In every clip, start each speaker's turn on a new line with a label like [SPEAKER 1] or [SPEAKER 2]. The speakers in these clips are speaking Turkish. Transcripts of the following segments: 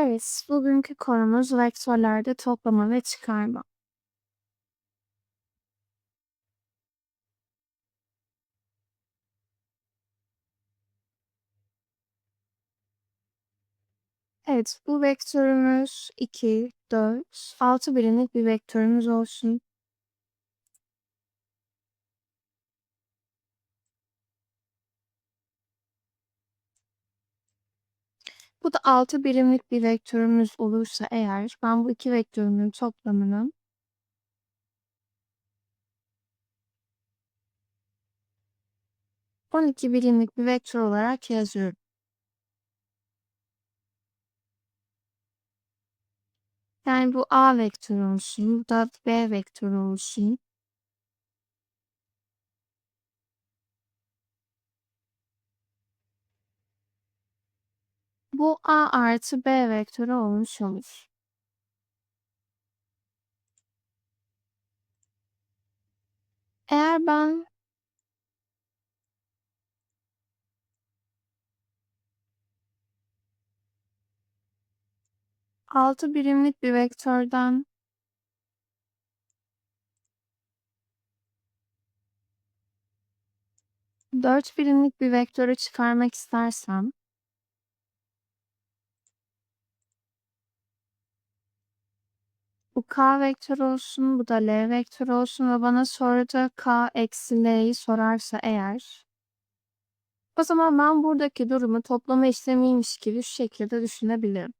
[SPEAKER 1] Evet, bugünkü konumuz vektörlerde toplama ve çıkarma. Evet, bu vektörümüz 2, 4, 6 birimlik bir vektörümüz olsun. Bu da 6 birimlik bir vektörümüz olursa eğer ben bu iki vektörümün toplamını on iki birimlik bir vektör olarak yazıyorum. Yani bu A vektörü olsun, bu da B vektörü olsun. Bu A artı B vektörü olmuş olur. Eğer ben altı birimlik bir vektörden dört birimlik bir vektörü çıkarmak istersem bu k vektör olsun, bu da l vektör olsun ve bana soruda k eksi l'yi sorarsa eğer o zaman ben buradaki durumu toplama işlemiymiş gibi şu şekilde düşünebilirim.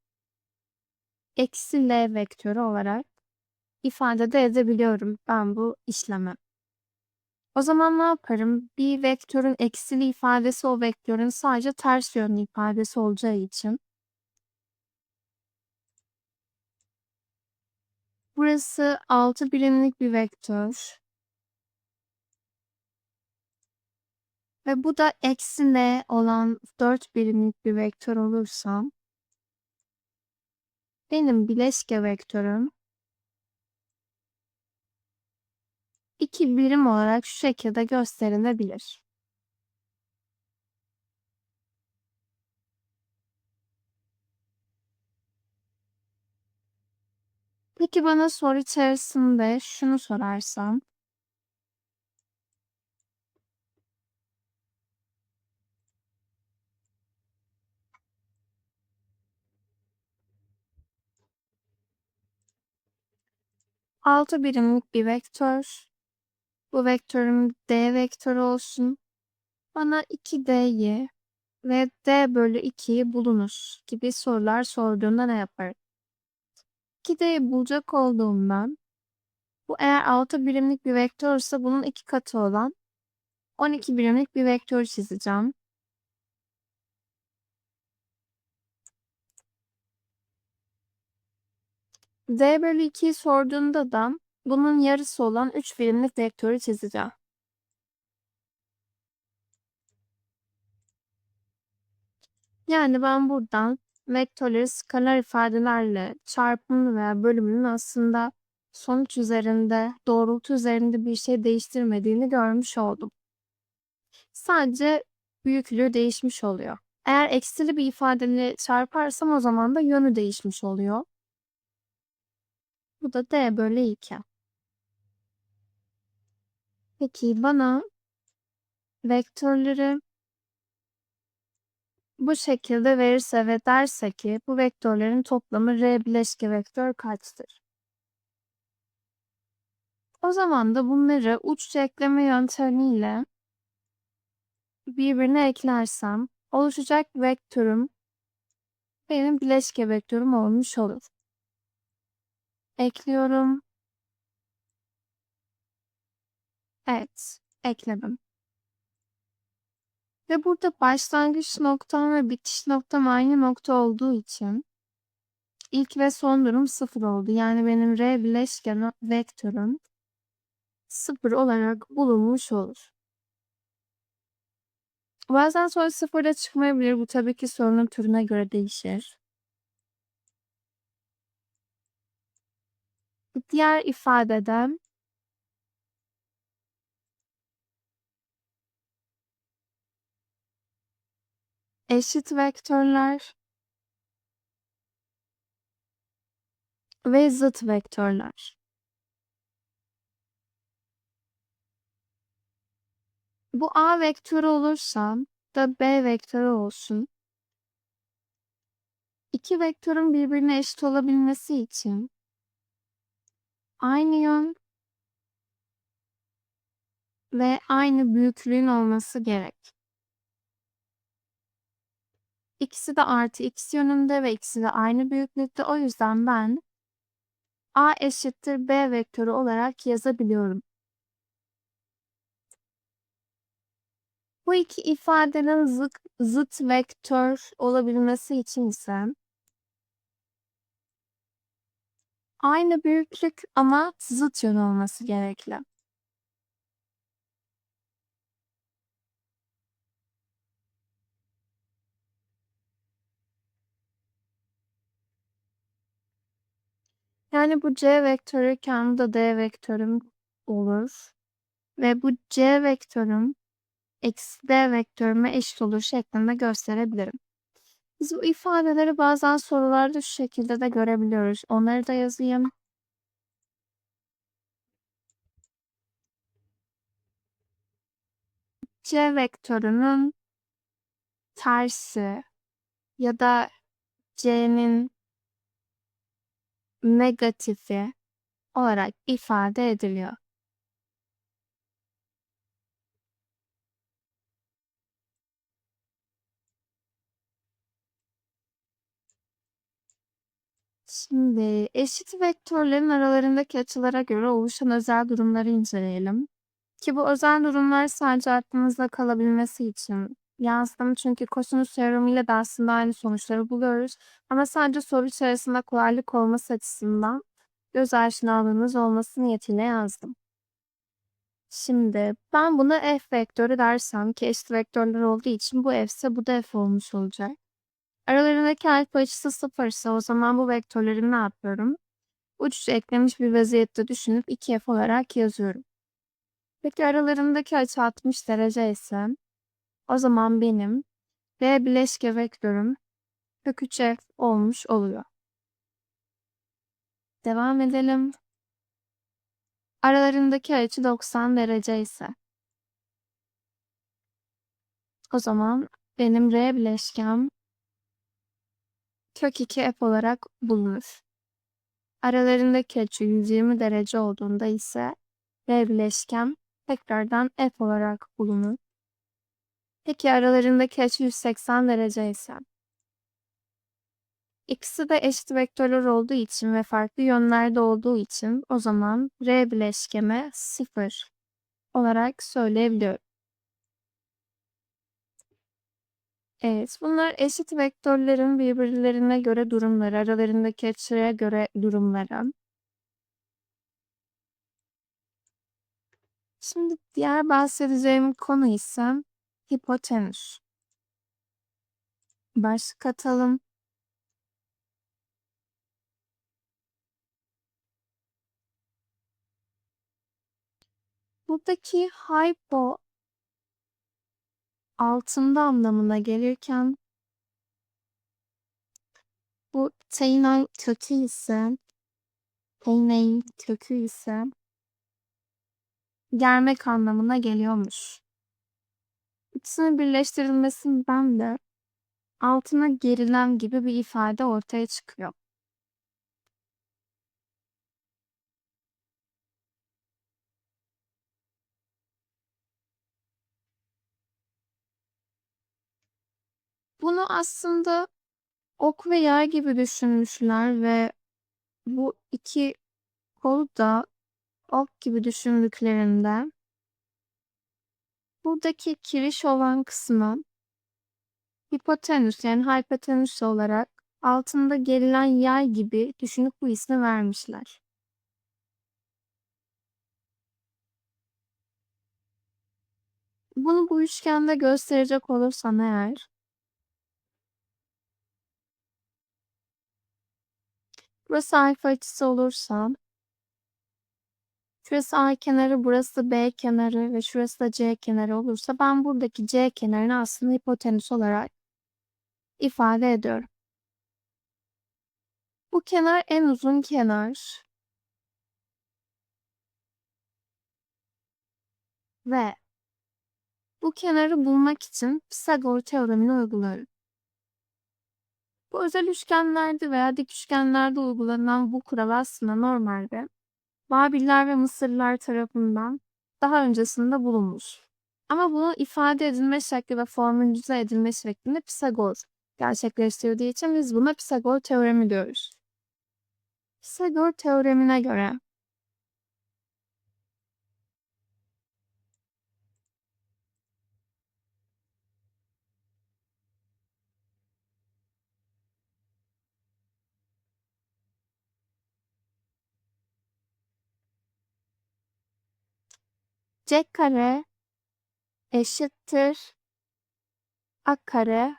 [SPEAKER 1] Eksi l vektörü olarak ifade de edebiliyorum ben bu işlemi. O zaman ne yaparım? Bir vektörün eksili ifadesi o vektörün sadece ters yönlü ifadesi olacağı için Burası 6 birimlik bir vektör. Ve bu da eksi n olan 4 birimlik bir vektör olursa benim bileşke vektörüm 2 birim olarak şu şekilde gösterilebilir. Peki bana soru içerisinde şunu sorarsam Altı birimlik bir vektör. Bu vektörüm D vektörü olsun. Bana 2D'yi ve D bölü 2'yi bulunuz gibi sorular sorduğunda ne yaparım? 2D'yi bulacak olduğumdan bu eğer 6 birimlik bir vektörse bunun iki katı olan 12 birimlik bir vektör çizeceğim. D bölü 2'yi sorduğunda da bunun yarısı olan 3 birimlik vektörü çizeceğim. Yani ben buradan vektörleri skalar ifadelerle çarpımını veya bölümünün aslında sonuç üzerinde, doğrultu üzerinde bir şey değiştirmediğini görmüş oldum. Sadece büyüklüğü değişmiş oluyor. Eğer eksili bir ifadeyle çarparsam o zaman da yönü değişmiş oluyor. Bu da d bölü 2. Peki bana vektörleri bu şekilde verirse ve derse ki bu vektörlerin toplamı R bileşke vektör kaçtır? O zaman da bunları uç ekleme yöntemiyle birbirine eklersem oluşacak vektörüm benim bileşke vektörüm olmuş olur. Ekliyorum. Evet, ekledim. Ve burada başlangıç noktam ve bitiş noktam aynı nokta olduğu için ilk ve son durum sıfır oldu. Yani benim R bileşken vektörüm sıfır olarak bulunmuş olur. Bazen soru sıfırda çıkmayabilir. Bu tabii ki sorunun türüne göre değişir. Diğer ifadede eşit vektörler ve zıt vektörler. Bu A vektörü olursa da B vektörü olsun. İki vektörün birbirine eşit olabilmesi için aynı yön ve aynı büyüklüğün olması gerek. İkisi de artı x yönünde ve ikisi de aynı büyüklükte. O yüzden ben a eşittir b vektörü olarak yazabiliyorum. Bu iki ifadenin zıt, zıt vektör olabilmesi için ise aynı büyüklük ama zıt yön olması gerekli. Yani bu c vektörü kendi de d vektörüm olur. Ve bu c vektörüm eksi d vektörüme eşit olur şeklinde gösterebilirim. Biz bu ifadeleri bazen sorularda şu şekilde de görebiliyoruz. Onları da yazayım. C vektörünün tersi ya da C'nin negatifi olarak ifade ediliyor. Şimdi eşit vektörlerin aralarındaki açılara göre oluşan özel durumları inceleyelim. Ki bu özel durumlar sadece aklımızda kalabilmesi için yazdım. Çünkü kosinüs teoremiyle de aslında aynı sonuçları buluyoruz. Ama sadece soru içerisinde kolaylık olması açısından göz aşinalığınız olması niyetiyle yazdım. Şimdi ben buna f vektörü dersem ki eşit vektörler olduğu için bu f ise bu da f olmuş olacak. Aralarındaki alfa açısı sıfır ise o zaman bu vektörleri ne yapıyorum? Uç eklemiş bir vaziyette düşünüp 2f olarak yazıyorum. Peki aralarındaki açı 60 derece ise o zaman benim V bileşke vektörüm kök 3f olmuş oluyor. Devam edelim. Aralarındaki açı 90 derece ise o zaman benim R bileşkem kök 2f olarak bulunur. Aralarındaki açı 120 derece olduğunda ise R bileşkem tekrardan f olarak bulunur. Peki aralarındaki açı 180 derece ise İkisi de eşit vektörler olduğu için ve farklı yönlerde olduğu için o zaman R bileşkeme 0 olarak söyleyebiliyorum. Evet, bunlar eşit vektörlerin birbirlerine göre durumları, aralarındaki açıya göre durumları. Şimdi diğer bahsedeceğim konu ise hipotenüs. Başlık atalım. Buradaki hypo altında anlamına gelirken bu teinen kökü ise teinen kökü ise germek anlamına geliyormuş. İkisinin birleştirilmesinden de altına gerilen gibi bir ifade ortaya çıkıyor. Bunu aslında ok ve yay gibi düşünmüşler ve bu iki kolu da ok gibi düşündüklerinde buradaki kiriş olan kısmı hipotenüs yani hypotenüs olarak altında gerilen yay gibi düşünüp bu ismi vermişler. Bunu bu üçgende gösterecek olursam eğer burası alfa açısı olursa şurası A kenarı, burası B kenarı ve şurası da C kenarı olursa ben buradaki C kenarını aslında hipotenüs olarak ifade ediyorum. Bu kenar en uzun kenar. Ve bu kenarı bulmak için Pisagor teoremini uyguluyorum. Bu özel üçgenlerde veya dik üçgenlerde uygulanan bu kural aslında normalde Babiller ve Mısırlılar tarafından daha öncesinde bulunmuş. Ama bunu ifade edilme şekli ve formülize edilme şeklinde Pisagor gerçekleştirdiği için biz buna Pisagor teoremi diyoruz. Pisagor teoremine göre c kare eşittir a kare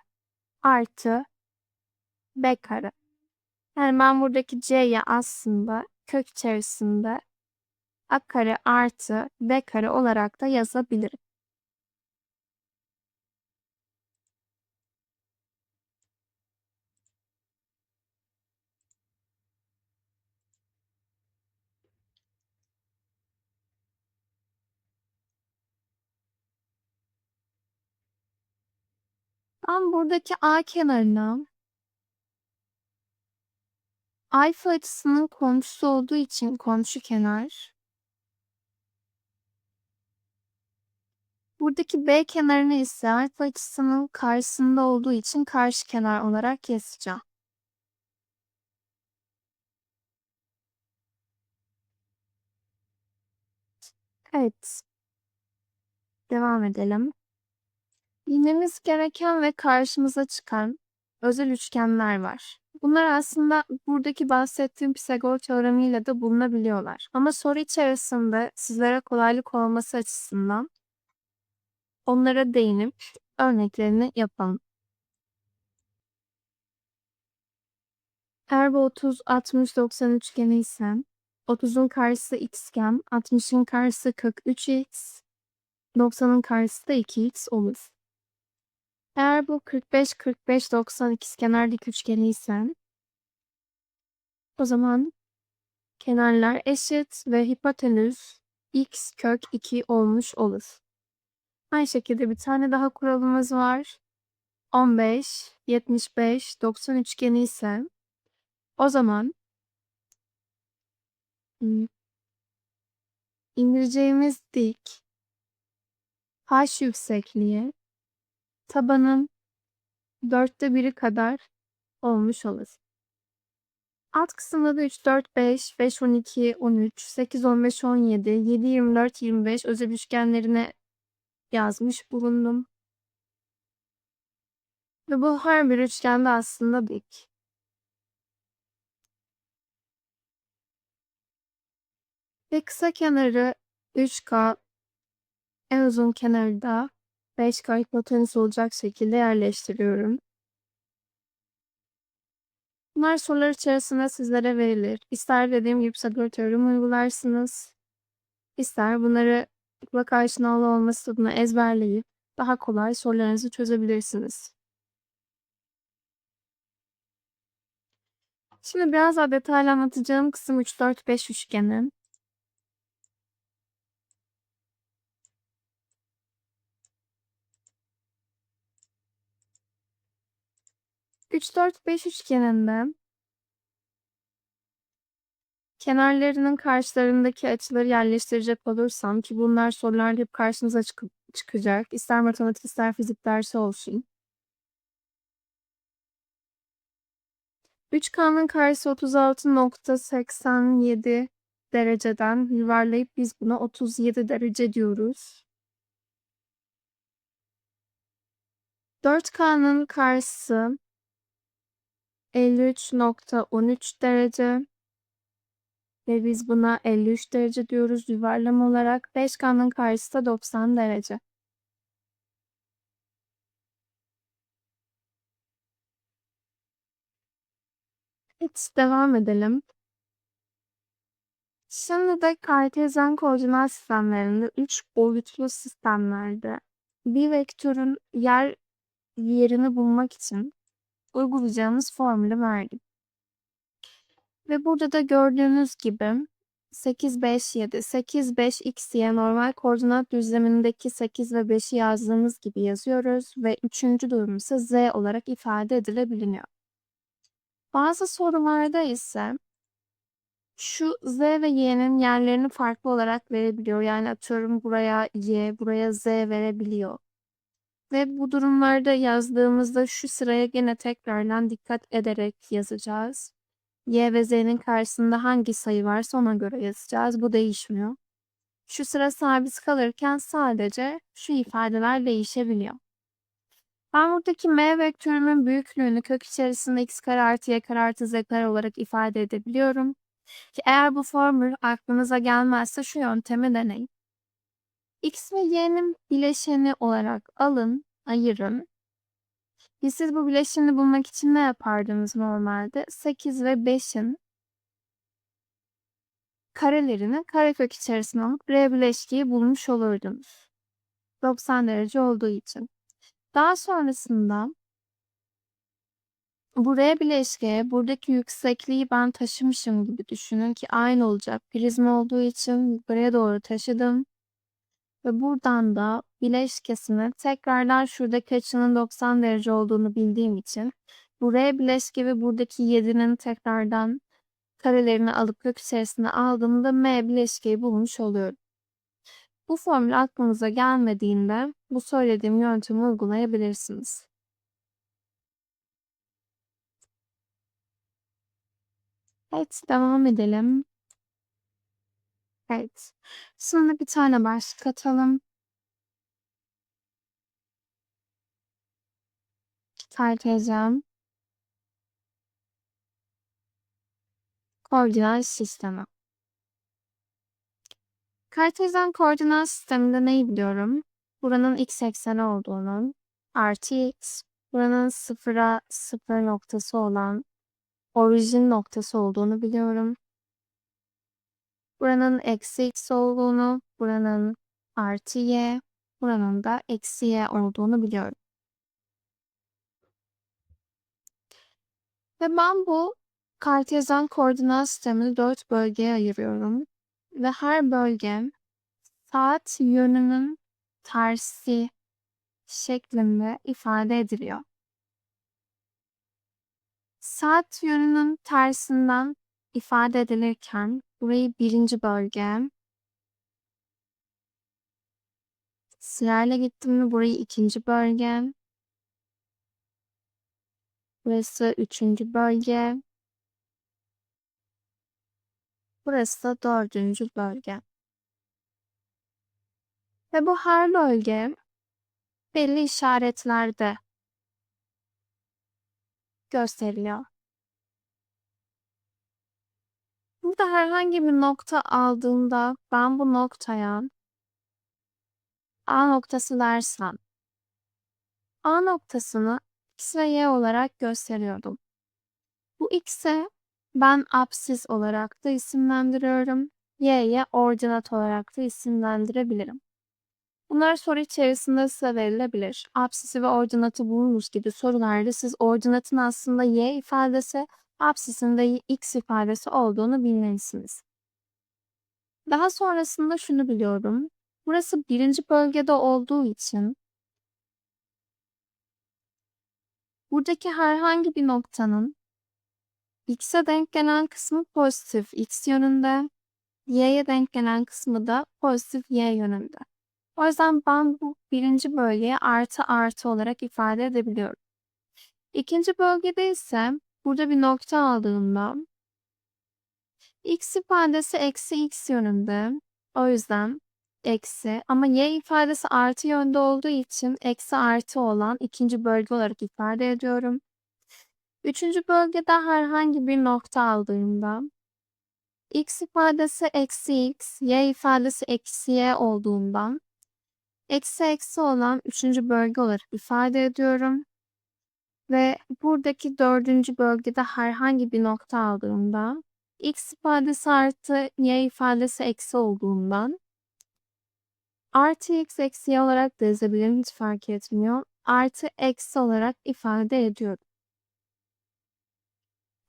[SPEAKER 1] artı b kare. Yani ben buradaki c'yi aslında kök içerisinde a kare artı b kare olarak da yazabilirim. Ben buradaki A kenarına alfa açısının komşusu olduğu için komşu kenar. Buradaki B kenarını ise alfa açısının karşısında olduğu için karşı kenar olarak yazacağım. Evet. Devam edelim. Bilmemiz gereken ve karşımıza çıkan özel üçgenler var. Bunlar aslında buradaki bahsettiğim Pisagor teoremiyle de bulunabiliyorlar. Ama soru içerisinde sizlere kolaylık olması açısından onlara değinip örneklerini yapalım. Eğer bu 30, 60, 90 üçgeni ise 30'un karşısı x'ken 60'ın karşısı 43x, 90'ın karşısı da 2x olur. Eğer bu 45 45 90 ikizkenar dik üçgeni ise o zaman kenarlar eşit ve hipotenüs x kök 2 olmuş olur. Aynı şekilde bir tane daha kuralımız var. 15 75 90 üçgeni ise o zaman indireceğimiz dik h yüksekliği tabanın dörtte biri kadar olmuş olur. Alt kısımda da 3, 4, 5, 5, 12, 13, 8, 15, 17, 7, 24, 25 özel üçgenlerine yazmış bulundum. Ve bu her bir üçgende aslında dik. Ve kısa kenarı 3K, en uzun kenarı da 5K hipotenüs olacak şekilde yerleştiriyorum. Bunlar sorular içerisinde sizlere verilir. İster dediğim gibi teoremi uygularsınız. İster bunları kulak aşinalı olması adına ezberleyip daha kolay sorularınızı çözebilirsiniz. Şimdi biraz daha detaylı anlatacağım kısım 3, 4, 5 üçgeni. 3, 4, 5 üçgeninde kenarlarının karşılarındaki açıları yerleştirecek olursam ki bunlar sorularda hep karşınıza çık çıkacak. İster matematik ister fizik dersi olsun. 3K'nın karşısı 36.87 dereceden yuvarlayıp biz buna 37 derece diyoruz. 4K'nın karşısı 53.13 derece ve biz buna 53 derece diyoruz yuvarlama olarak. Beşkanın karşısı da 90 derece. Evet, devam edelim. Şimdi de kartezyen koordinat sistemlerinde 3 boyutlu sistemlerde bir vektörün yer yerini bulmak için uygulayacağımız formülü verdim. Ve burada da gördüğünüz gibi 8, 5, 7, 8, 5, x, y normal koordinat düzlemindeki 8 ve 5'i yazdığımız gibi yazıyoruz ve üçüncü durum ise z olarak ifade edilebiliyor. Bazı sorularda ise şu z ve y'nin yerlerini farklı olarak verebiliyor. Yani atıyorum buraya y, buraya z verebiliyor. Ve bu durumlarda yazdığımızda şu sıraya gene tekrardan dikkat ederek yazacağız. Y ve Z'nin karşısında hangi sayı varsa ona göre yazacağız. Bu değişmiyor. Şu sıra sabit kalırken sadece şu ifadeler değişebiliyor. Ben buradaki m vektörümün büyüklüğünü kök içerisinde x kare artı y kare artı z kare olarak ifade edebiliyorum. Ki eğer bu formül aklınıza gelmezse şu yöntemi deneyin. X ve y'nin bileşeni olarak alın, ayırın. Biz siz bu bileşeni bulmak için ne yapardınız normalde? 8 ve 5'in karelerini karekök içerisine alıp R bileşkiyi bulmuş olurdunuz. 90 derece olduğu için. Daha sonrasında bu R bileşkeye buradaki yüksekliği ben taşımışım gibi düşünün ki aynı olacak. Prizma olduğu için yukarıya doğru taşıdım. Ve buradan da bileşkesini tekrardan şuradaki açının 90 derece olduğunu bildiğim için bu R bileşke ve buradaki 7'nin tekrardan karelerini alıp kök içerisine aldığımda M bileşkeyi bulmuş oluyorum. Bu formül aklınıza gelmediğinde bu söylediğim yöntemi uygulayabilirsiniz. Evet, devam edelim. Evet. Sonra bir tane başlık atalım. Kartezyen koordinat sistemi. Kartezyen koordinat sisteminde neyi biliyorum? Buranın x ekseni olduğunu, artı x, buranın sıfıra sıfır noktası olan orijin noktası olduğunu biliyorum. Buranın eksi x olduğunu, buranın artı y, buranın da eksi y olduğunu biliyorum. Ve ben bu kartezyen koordinat sistemini dört bölgeye ayırıyorum. Ve her bölge saat yönünün tersi şeklinde ifade ediliyor. Saat yönünün tersinden ifade edilirken burayı birinci bölge, sırayla gittim mi burayı ikinci bölge, burası üçüncü bölge, burası da dördüncü bölge. Ve bu her bölge belli işaretlerde gösteriliyor. Burada herhangi bir nokta aldığımda ben bu noktaya A noktası dersem A noktasını X ve Y olarak gösteriyordum. Bu X'e ben apsis olarak da isimlendiriyorum. Y'ye ordinat olarak da isimlendirebilirim. Bunlar soru içerisinde size verilebilir. Apsisi ve ordinatı bulunuz gibi sorularda siz ordinatın aslında y ifadesi, apsisin de x ifadesi olduğunu bilmelisiniz. Daha sonrasında şunu biliyorum. Burası birinci bölgede olduğu için buradaki herhangi bir noktanın x'e denk gelen kısmı pozitif x yönünde, y'ye denk gelen kısmı da pozitif y yönünde. O yüzden ben bu birinci bölgeye artı artı olarak ifade edebiliyorum. İkinci bölgede ise burada bir nokta aldığımda x ifadesi eksi x yönünde. O yüzden eksi ama y ifadesi artı yönde olduğu için eksi artı olan ikinci bölge olarak ifade ediyorum. Üçüncü bölgede herhangi bir nokta aldığımda x ifadesi eksi x, y ifadesi eksi y olduğundan eksi eksi olan üçüncü bölge olarak ifade ediyorum. Ve buradaki dördüncü bölgede herhangi bir nokta aldığımda x ifadesi artı y ifadesi eksi olduğundan artı x eksi y olarak da yazabilirim hiç fark etmiyor. Artı eksi olarak ifade ediyorum.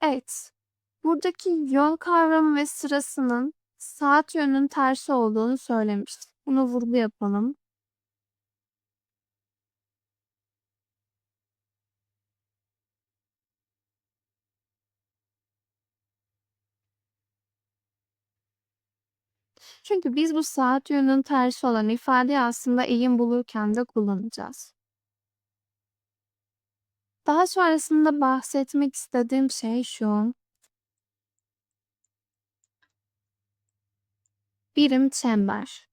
[SPEAKER 1] Evet. Buradaki yön kavramı ve sırasının saat yönünün tersi olduğunu söylemiştik. Buna vurgu yapalım. Çünkü biz bu saat yönünün tersi olan ifadeyi aslında eğim bulurken de kullanacağız. Daha sonrasında bahsetmek istediğim şey şu. Birim çember.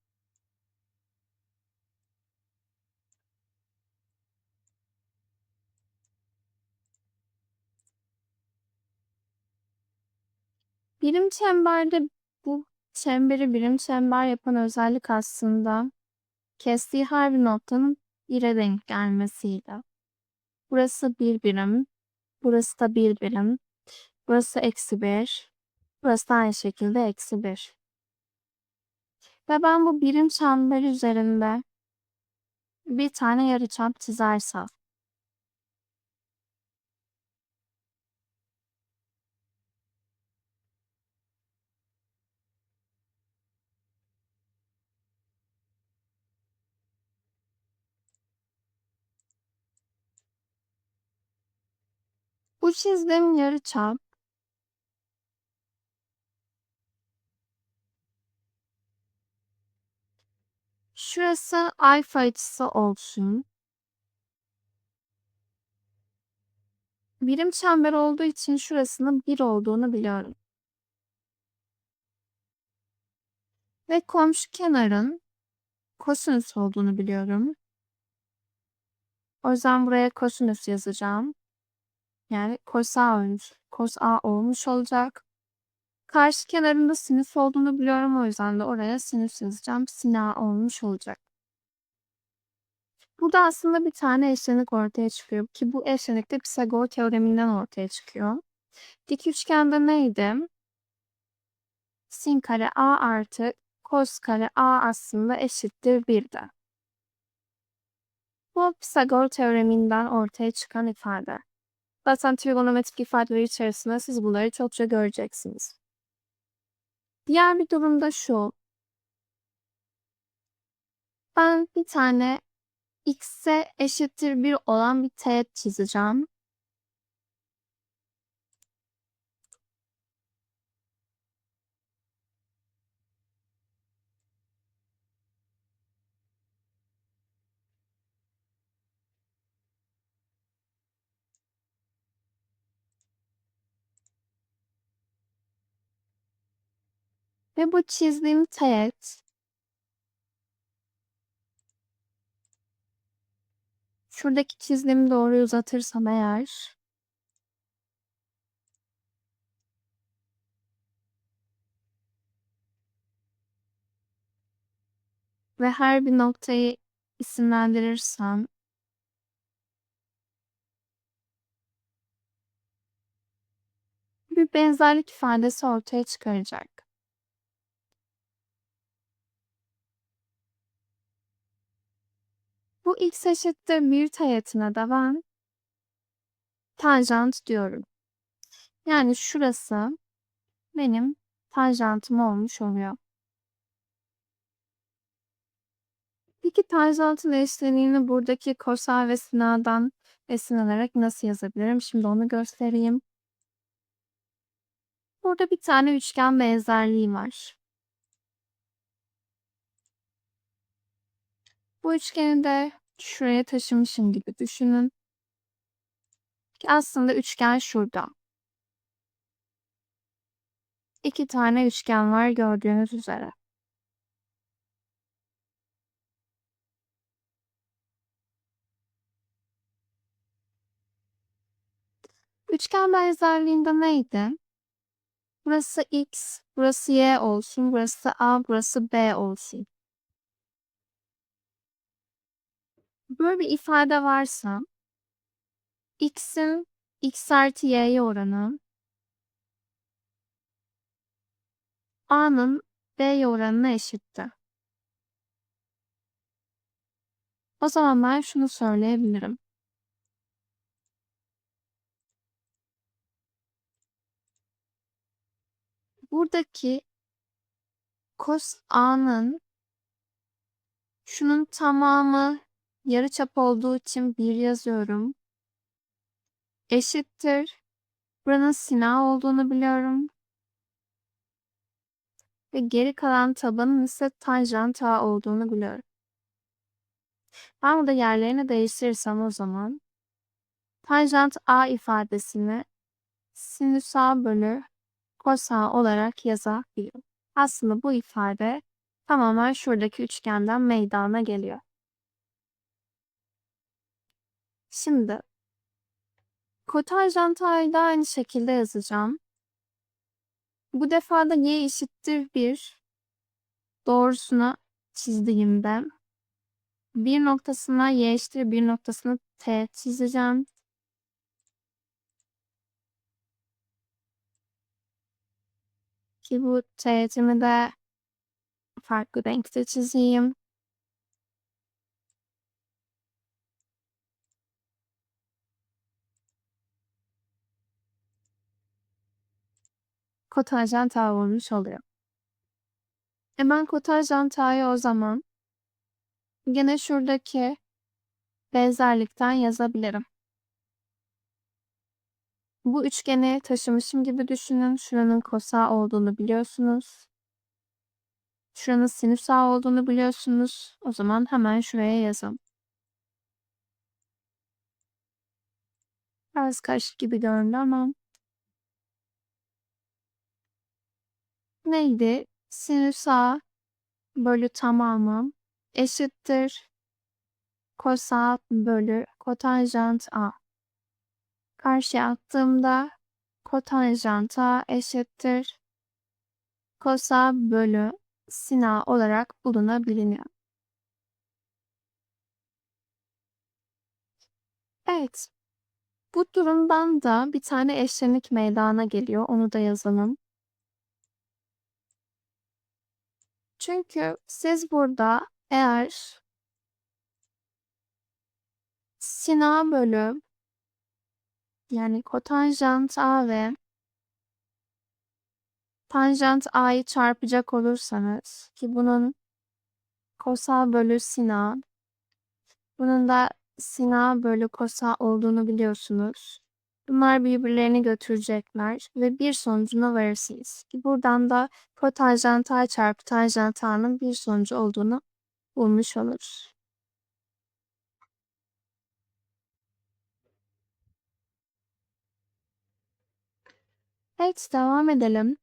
[SPEAKER 1] Birim çemberde çemberi birim çember yapan özellik aslında kestiği her bir noktanın bire denk gelmesiyle. Burası bir birim, burası da bir birim, burası eksi bir, burası da aynı şekilde eksi bir. Ve ben bu birim çember üzerinde bir tane yarıçap çizersem Bu çizdiğim yarıçap şurası alfa açısı olsun. Birim çember olduğu için şurasının 1 olduğunu biliyorum. Ve komşu kenarın kosinüs olduğunu biliyorum. O yüzden buraya kosinüs yazacağım. Yani cos A olmuş, cos A olmuş olacak. Karşı kenarında sinüs olduğunu biliyorum. O yüzden de oraya sinüs yazacağım. Sin A olmuş olacak. Burada aslında bir tane eşlenik ortaya çıkıyor ki bu eşlenik de Pisagor teoreminden ortaya çıkıyor. Dik üçgende neydi? Sin kare A artı cos kare A aslında eşittir 1'de. Bu Pisagor teoreminden ortaya çıkan ifade. Zaten trigonometrik ifadeler içerisinde siz bunları çokça göreceksiniz. Diğer bir durumda şu. Ben bir tane x'e eşittir 1 olan bir teğet çizeceğim. Ve bu çizdiğim teğet şuradaki çizdiğimi doğru uzatırsam eğer ve her bir noktayı isimlendirirsem bir benzerlik ifadesi ortaya çıkaracak. Bu x eşittir 1 teğetine de ben tanjant diyorum. Yani şurası benim tanjantım olmuş oluyor. Peki tanjantın eşleniğini buradaki kosa ve sinadan esinlenerek nasıl yazabilirim? Şimdi onu göstereyim. Burada bir tane üçgen benzerliği var. Bu üçgeni de şuraya taşımışım gibi düşünün. Aslında üçgen şurada. İki tane üçgen var gördüğünüz üzere. Üçgen benzerliğinde neydi? Burası x, burası y olsun, burası a, burası b olsun. Böyle bir ifade varsa x'in x artı y'ye oranı a'nın b'ye oranına eşitti. O zaman ben şunu söyleyebilirim. buradaki cos a'nın şunun tamamı yarıçap olduğu için 1 yazıyorum. Eşittir. Buranın sin A olduğunu biliyorum. Ve geri kalan tabanın ise tanjant A olduğunu biliyorum. Ben burada yerlerini değiştirirsem o zaman tanjant A ifadesini sinüs A bölü cos A olarak yazabilirim. Aslında bu ifade tamamen şuradaki üçgenden meydana geliyor. Şimdi kotanjant A'yı da aynı şekilde yazacağım. Bu defa da y eşittir 1 doğrusuna çizdiğimde bir noktasına y eşittir bir noktasına t çizeceğim. Ki bu teğetimi de farklı renkte çizeyim. Kotanjant A olmuş oluyor. Hemen kotanjant A'yı o zaman gene şuradaki benzerlikten yazabilirim. Bu üçgeni taşımışım gibi düşünün. Şuranın kosa olduğunu biliyorsunuz. Şuranın sinüs A olduğunu biliyorsunuz. O zaman hemen şuraya yazalım. Biraz karışık gibi göründü ama neydi? Sinüs A bölü tamamı eşittir kosat bölü kotanjant A. Karşıya attığımda kotanjant A eşittir kosa bölü sin A olarak bulunabiliyor. Evet. Bu durumdan da bir tane eşlenik meydana geliyor. Onu da yazalım. Çünkü siz burada eğer sin A bölü yani kotanjant A ve tanjant A'yı çarpacak olursanız ki bunun kosa bölü sin A bunun da sin A bölü kosa olduğunu biliyorsunuz. Bunlar birbirlerini götürecekler ve bir sonucuna varırsınız. Ki buradan da kotanjant A çarpı tanjant bir sonucu olduğunu bulmuş oluruz. Evet devam edelim.